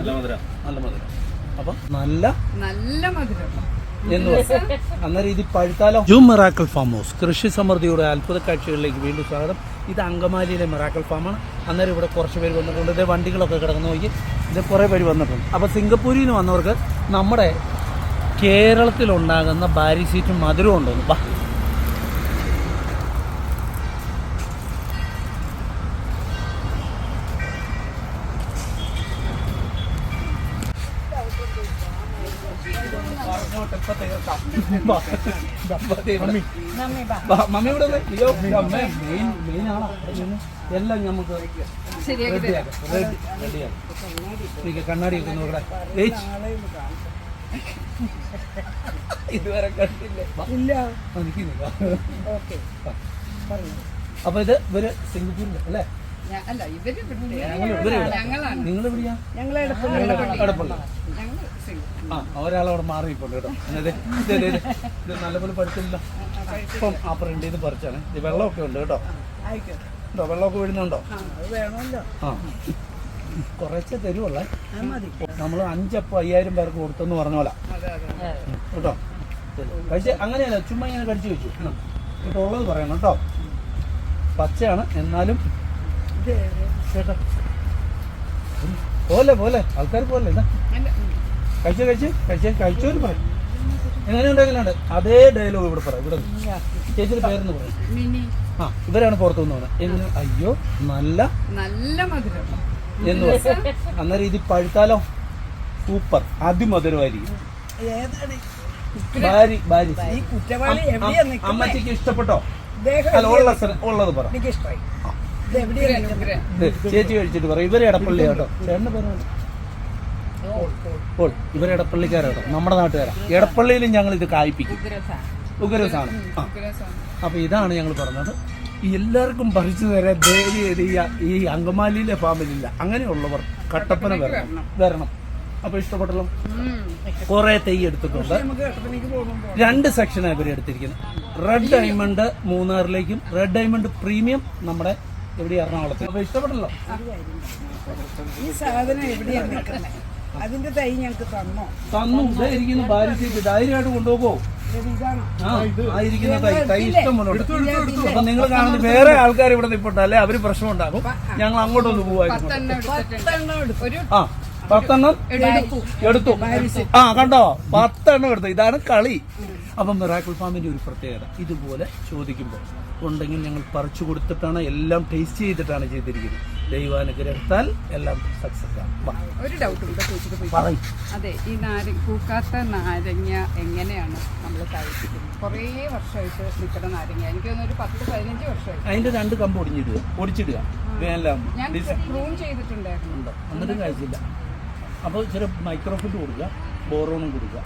നല്ല മധുര നല്ല മധുരം. അപ്പം നല്ല നല്ല മധുരം. എന്ന് പറയും അന്നേരം ഇത് പഴുത്താലോ? ജൂം മിറാക്കൽ ഫാം ഹൗസ് കൃഷി സമൃദ്ധിയുടെ അത്ഭുത കാഴ്ചകളിലേക്ക് വീണ്ടും സ്വാഗതം. ഇത് അങ്കമാലിയിലെ മിറാക്കൽ ഫാമാണ് അന്നേരം ഇവിടെ കുറച്ച് പേര് വന്നിട്ടുണ്ട്. ഇതേ വണ്ടികളൊക്കെ കിടക്കുന്ന നോക്കി. ഇത് കുറേ പേര് വന്നിട്ടുണ്ട്. അപ്പോൾ സിംഗപ്പൂരിൽ നിന്ന് വന്നവർക്ക് നമ്മുടെ കേരളത്തിലുണ്ടാകുന്ന ബാരി സീറ്റും മധുരവും ഉണ്ടോന്ന് മമ്മി ഇവിടെ വന്നേ. അയ്യോ അമ്മേ മെയിൻ മെയിൻ ആളാ ഇതിന് എല്ലാം നമുക്ക് റെഡിയാക്കാം റെഡിയാക്കാം കണ്ണാടി നോക്കടെ ഏയ്. ഇതുവരെ കണ്ടില്ലേ ഇല്ല അപ്പൊ ഇത് ഇവർ സിംഗപ്പൂരിൽ അല്ലേ അല്ല ഇവർ ഇവിടെ ഞങ്ങൾ ഇവർ ഞങ്ങളാണ്. നിങ്ങൾ എവിടെയാ ഞങ്ങൾ എടപ്പള്ളി. ഞങ്ങൾ സിംഗപ്പൂർ. ആ ഒരാളവിടെ മാറിയിട്ടുണ്ട് കേട്ടോ. ഇത് നല്ലപോലെ പഠിച്ചില്ല ഇപ്പം ആ പ്രിന്റ് ചെയ്ത് പറിച്ചാണ്. ഇത് വെള്ളമൊക്കെ ഉണ്ട് കേട്ടോ. ഉണ്ടോ? വെള്ളമൊക്കെ വീഴുന്നുണ്ടോ? വേണമല്ലോ. ആ. കുറച്ച് തരുവല്ലേ നമ്മൾ അഞ്ചപ്പം അയ്യായിരം പേർക്ക് കൊടുത്തെന്ന് പറഞ്ഞ പോലെ. അതെ അതെ കേട്ടോ? കഴിച്ച് അങ്ങനെയല്ല ചുമ്മാ ഇങ്ങനെ കടിച്ചു വെച്ചു. കേട്ടോ? ഉള്ളത് പറയണം കേട്ടോ. പച്ചയാണ്. എന്നാലും പോലെ പോലെ. ആൾക്കാർ പോലെ കഴിച്ചു കഴിച്ചു. കഴിച്ച് കഴിച്ച് കഴിച്ച് കഴിച്ചോര് പറയും. എങ്ങനെയുണ്ട് എങ്ങനെയുണ്ട് അതേ ഡയലോഗ് ഇവിടെ പറ ഇവിടെ ചേച്ചിയുടെ പേരെന്ന് പറയും? ആ ഇവരാണ് പുറത്തു നിന്ന് വന്നത് എങ്ങനെ അയ്യോ നല്ല നല്ല മധുരം. എന്ന് പറയും? അന്നേരം ഇത് പഴുത്താലോ? സൂപ്പർ അതിമധുരമായിരിക്കും. അമ്മച്ചിക്ക് ഇഷ്ടപ്പെട്ടോ? ഉള്ളത് പറ. ഇഷ്ടമായി ചേച്ചി കഴിച്ചിട്ട് പറയും. ഇവരെ ഇടപ്പള്ളി കേട്ടോ ചേട്ടന്റെ പേര് പോൾ ഇവരെ ഇടപ്പള്ളിക്കാരാട്ടോ നമ്മുടെ നാട്ടുകാരാ. ഇടപ്പള്ളിയിലും ഞങ്ങൾ ഇത് കായ്പിക്കും. ഉഗ്രസാണ്. അപ്പൊ ഇതാണ് ഞങ്ങൾ പറഞ്ഞത്. എല്ലാവർക്കും പറിച്ചു തരാൻ ധൈര്യം ഈ- അങ്കമാലിയിലെ ഫാമിലില്ല അങ്ങനെയുള്ളവർ കട്ടപ്പന വരണം. വരണം. അപ്പൊ ഇഷ്ടപ്പെട്ടല്ലോ. കുറെ തൈ എടുത്തിട്ടുണ്ട്. രണ്ട് സെക്ഷനാണ് ഇവർ എടുത്തിരിക്കുന്നത്. റെഡ് ഡയമണ്ട് മൂന്നാറിലേക്കും റെഡ് ഡയമണ്ട് പ്രീമിയം നമ്മുടെ എവിടെ എറണാകുളത്ത്? അപ്പൊ ഇഷ്ടപ്പെട്ടല്ലോ? ഈ സാധനം എവിടെയാണ് നിൽക്കുന്നത് അതിന്റെ തൈ ഞങ്ങൾക്ക് തന്നോ? തന്നു. ഇതേ ഇരിക്കുന്ന ഭാര്യ ധൈര്യമായിട്ട് കൊണ്ടുപോകോ. ഇതാണ് ആ ആ ഇരിക്കുന്ന തൈ തൈ ഇഷ്ടം പോലെ ഉണ്ട്. അപ്പൊ നിങ്ങൾ കാണുന്ന വേറെ ആൾക്കാർ ഇവിടെ നിൽപ്പുണ്ട് അല്ലെ? അവർ പ്രശ്നം ഉണ്ടാകും ഞങ്ങൾ അങ്ങോട്ടൊന്ന് പോവായിരുന്നു. പത്തെണ്ണം ഒരു ആ പത്തെണ്ണം എടുത്തു. ആ കണ്ടോ? പത്തെണ്ണം എടുത്തു. ഇതാണ് കളി. അപ്പം മിറാക്കിൾ ഫാമിന്റെ ഒരു പ്രത്യേകത ഇതുപോലെ ചോദിക്കുമ്പോൾ ഉണ്ടെങ്കിൽ ഞങ്ങൾ പറിച്ചു കൊടുത്തിട്ടാണ് എല്ലാം ടേസ്റ്റ് ചെയ്തിട്ടാണ് ചെയ്തിരിക്കുന്നത്. ദൈവാനുഗ്രഹത്താൽ എല്ലാം സക്സസ് ആണ്. ഒരു ഡൗട്ട് ഉണ്ട് ചോദിച്ചിട്ട് അതെ ഈ നാരങ്ങ പൂക്കാത്ത നാരങ്ങ എങ്ങനെയാണ് നമ്മൾ കഴിപ്പിക്കുന്നത് കുറേ വർഷമായിട്ട് നിൽക്കുന്ന നാരങ്ങ. എനിക്ക് തോന്നുന്നു ഒരു പത്ത് പതിനഞ്ച് വർഷമായി അതിന്റെ രണ്ട് കമ്പ് ഒടിഞ്ഞിടുക ഒടിച്ചിടുക. വേനലാകുമ്പോൾ ഞാൻ ചെയ്തിട്ടുണ്ടായിരുന്നു. എന്നിട്ടും കഴിച്ചില്ല അപ്പോൾ ചെറിയ മൈക്രോഫിറ്റ് കൊടുക്കുക ബോറോണും കൊടുക്കുക.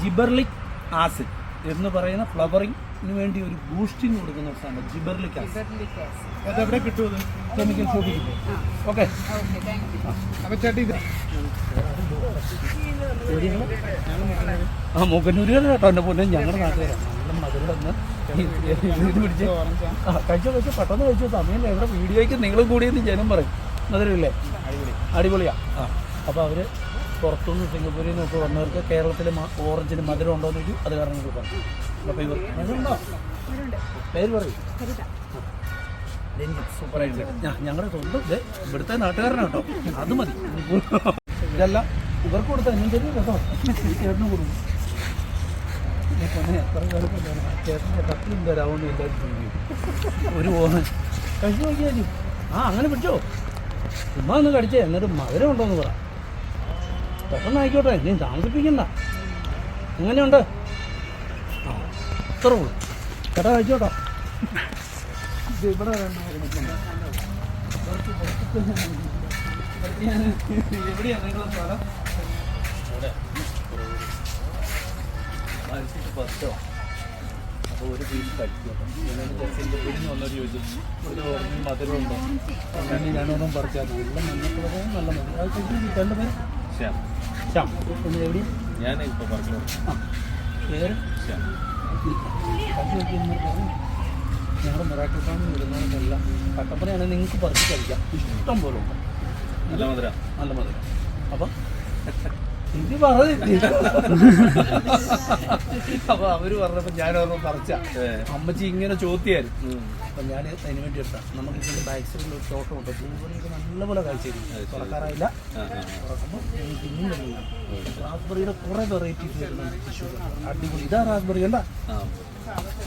ജിബർലിക് ആസിഡ് എന്ന് പറയുന്ന ഫ്ലവറിങ്ങിന് വേണ്ടി ഒരു ബൂസ്റ്റിംഗ് കൊടുക്കുന്ന ഒരു സാധനം ജിബർലിക് ആസിഡ്. അതെവിടെ കിട്ടും കെമിക്കൽ ഷോപ്പിൽ കിട്ടും. ഓക്കെ അപ്പോൾ അപ്പൊ ചേട്ടി ആ മൂക്കന്നൂരുകാർ കേട്ടോ എന്റെ പൊന്നെ. ഞങ്ങളുടെ നാട്ടുകാരാണ് നല്ല മധുരം ഒന്ന് ഇത് പിടിച്ച് ആ കഴിച്ചോ കഴിച്ചോ. പെട്ടെന്ന് കഴിച്ചോ. സമയമില്ല. ഇവിടെ വീഡിയോയ്ക്ക് നിങ്ങളും കൂടിയെന്ന് ജനം പറയും. മധുരമില്ലേ അടിപൊളിയാ. ആ. അപ്പോൾ അവർ പുറത്തുനിന്ന് സിംഗപ്പൂരിൽ നിന്നൊക്കെ വന്നവർക്ക് കേരളത്തിൽ ഓറഞ്ചിന് മധുരം ഉണ്ടോ എന്ന് ചോദിച്ചു അത് കാരണം പറഞ്ഞു. അപ്പോൾ ഇവർ പേര് പറയും. സൂപ്പറായിട്ട് ഞങ്ങളുടെ സ്വന്തം ഇത് ഇവിടുത്തെ നാട്ടുകാരനാണ് കേട്ടോ അത് മതി. ഇതെല്ലാം ഇവർക്ക് കൊടുത്താൽ എന്നും തരും കേട്ടോ. ചേട്ടന് കൊടുക്കും. ഞാൻ എത്ര കാലം ചേട്ടന്റെ കട്ടിലും തരാമെന്ന് വിചാരിച്ചു ഒരു ഓണം. കഴിച്ചു നോക്കിയാൽ ആ അങ്ങനെ പിടിച്ചോ. ചുമ്മാ ഒന്ന് കടിച്ചേ. എന്നിട്ട് മധുരം ഉണ്ടോ എന്ന് പറ. പെട്ടെന്ന് ആയിക്കോട്ടെ നീ താമസിപ്പിക്കണ്ട. എങ്ങനെയുണ്ട്? ആ അത്ര ഉള്ളൂ. ചേട്ടാ കഴിച്ചോട്ടോ ഒരു പീസ് കഴിക്കും ഒന്നും വന്നൊരു ചോദിച്ചു ഒരു മധുരമുണ്ടോ? ഞാൻ ഞാനൊന്നും പറിച്ചാൽ നല്ല മഞ്ഞക്കുളവും നല്ല മധുരം അത് ചോദിച്ചു രണ്ട് പേര് ശ്യാം. ശ്യാം ഒന്ന് എവിടെ ഞാൻ ഇപ്പൊ പറഞ്ഞു പേര്? ശ്യാം. ഞങ്ങളുടെ മൊറാക്കൽ ഫാമിൽ വരുന്നതല്ല കട്ടപ്പനയാണെങ്കിൽ നിങ്ങൾക്ക് പറിച്ച് കഴിക്കാം. ഇഷ്ടം പോലെ ഉണ്ട്. നല്ല മധുര. നല്ല മധുര. അപ്പം ഇത് പറഞ്ഞില്ല അപ്പൊ അവർ പറഞ്ഞപ്പോ ഞാൻ ഓർമ്മ പറിച്ച. അമ്മച്ചി ഇങ്ങനെ ചോദ്യായിരുന്നു അപ്പൊ ഞാൻ അതിന് വേണ്ടി എടുത്ത നമുക്ക് ഇതിന്റെ ബാക്ക് സൈഡിൽ ഒരു തോട്ടം ഉണ്ട്. പൂവണിയൊക്കെ നല്ലപോലെ കഴിച്ചിരുന്നു തുറക്കാറായില്ല. തുറക്കുമ്പോൾ ഇന്നും വരുന്നില്ല റാസ്ബെറിയുടെ കുറെ വെറൈറ്റീസ് വരുന്നുണ്ട് അടിപൊളി. ഇതാ റാസ്ബെറി കണ്ട? ആ.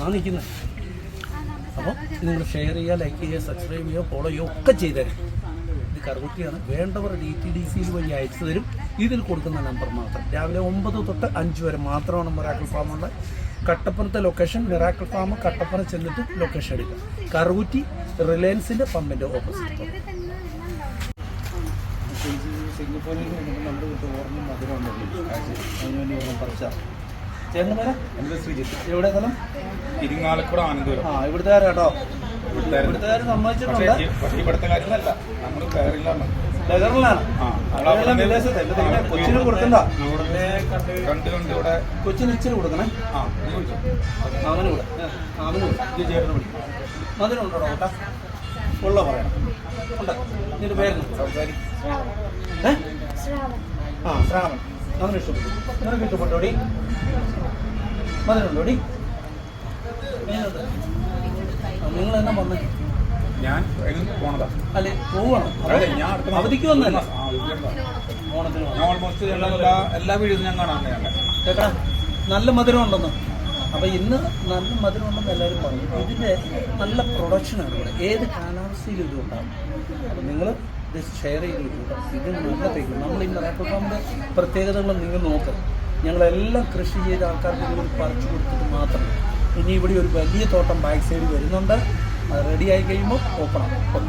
നിൽക്കുന്നത് അപ്പോൾ നിങ്ങൾ ഷെയർ ചെയ്യുക ലൈക്ക് ചെയ്യുക സബ്സ്ക്രൈബ് ചെയ്യുക ഫോളോ ചെയ്യുക ഒക്കെ ചെയ്തേരും. കറുകുട്ടിയാണ് വേണ്ടവർ ഡി ടി ഡി സിയിൽ വഴി അയച്ചു തരും. ഇതിൽ കൊടുക്കുന്ന നമ്പർ മാത്രം. രാവിലെ ഒമ്പത് തൊട്ട് അഞ്ച് വരെ മാത്രമാണ് മിറാക്കിൾ ഫാം ഉള്ളത്. കട്ടപ്പനത്തെ ലൊക്കേഷൻ മിറാക്കിൾ ഫാം കട്ടപ്പന ചെന്നിട്ട് ലൊക്കേഷൻ എടുക്കുക. കറുകുറ്റി റിലയൻസിന്റെ പമ്പിന്റെ ഓപ്പോസിറ്റ് സിംഗപ്പൂരിൽ നമ്മുടെ ഓർമ്മ മധുരം അതിനുവേണ്ടി ഓർമ്മ പറിച്ച. ചേട്ടന്റെ പേര്? എന്റെ ശ്രീജിത്ത് എവിടെ സ്ഥലം? ഇരിങ്ങാലക്കുട ആനന്ദപുരം. ആ ഇവിടുത്തെ കേട്ടോ സമ്മതിച്ചിട്ടുണ്ട്. പക്ഷേ ഇവിടുത്തെ കാര്യമല്ല നമ്മൾ കൊച്ചിന് കൊടുക്കണ്ട. കണ്ട് കണ്ട് ഇവിടെ കൊച്ചിന് ഇച്ചിരി കൊടുക്കണേ. അവന് കൂടെ. അവന് കൂടെ. മധുരമുണ്ടോ കേട്ടാ ഉള്ള പറയണം. ഉണ്ട്. നിന്റെ പേരുന്നു സംസാരി. ആ ശ്രാവൺ. അവന് ഇഷ്ടപ്പെട്ടു. നിനക്ക് ഇഷ്ടപ്പെട്ടോടി മധുരമുണ്ടോടി നിങ്ങൾ എന്നാ വന്നേ? ഞാൻ പോണതാ? അല്ലെ പോവാണ്. അവധിക്ക് വന്നല്ലേ ഓൾമോസ്റ്റ് എല്ലാ എല്ലാ വീഡിയോസും ഞാൻ കാണാൻ ഞാൻ നല്ല മധുരം ഉണ്ടെന്ന്. അപ്പൊ ഇന്ന് നല്ല മധുരം ഉണ്ടെന്ന് എല്ലാവരും പറഞ്ഞു. ഇതിന്റെ നല്ല പ്രൊഡക്ഷനാണ് ഇവിടെ. ഏത് കാലാവസ്ഥയിലും ഇത് ഉണ്ടാകും അപ്പൊ നിങ്ങൾ ഇത് ഷെയർ ചെയ്ത് കൊടുക്കുക. ഇത് നല്ല തേക്കും നമ്മൾ ഈ പ്രത്യേകതകളും പ്രത്യേകതകൾ നിങ്ങൾ നോക്കുക ഞങ്ങളെല്ലാം കൃഷി ചെയ്ത ആൾക്കാർക്ക് നിങ്ങൾ പറിച്ചു കൊടുത്തിട്ട് മാത്രം ഇനി ഇവിടെ ഒരു വലിയ തോട്ടം ബാക്ക് സൈഡ് വരുന്നുണ്ട്. അത് റെഡി ആയി കഴിയുമ്പോൾ ഓപ്പൺ ആവും.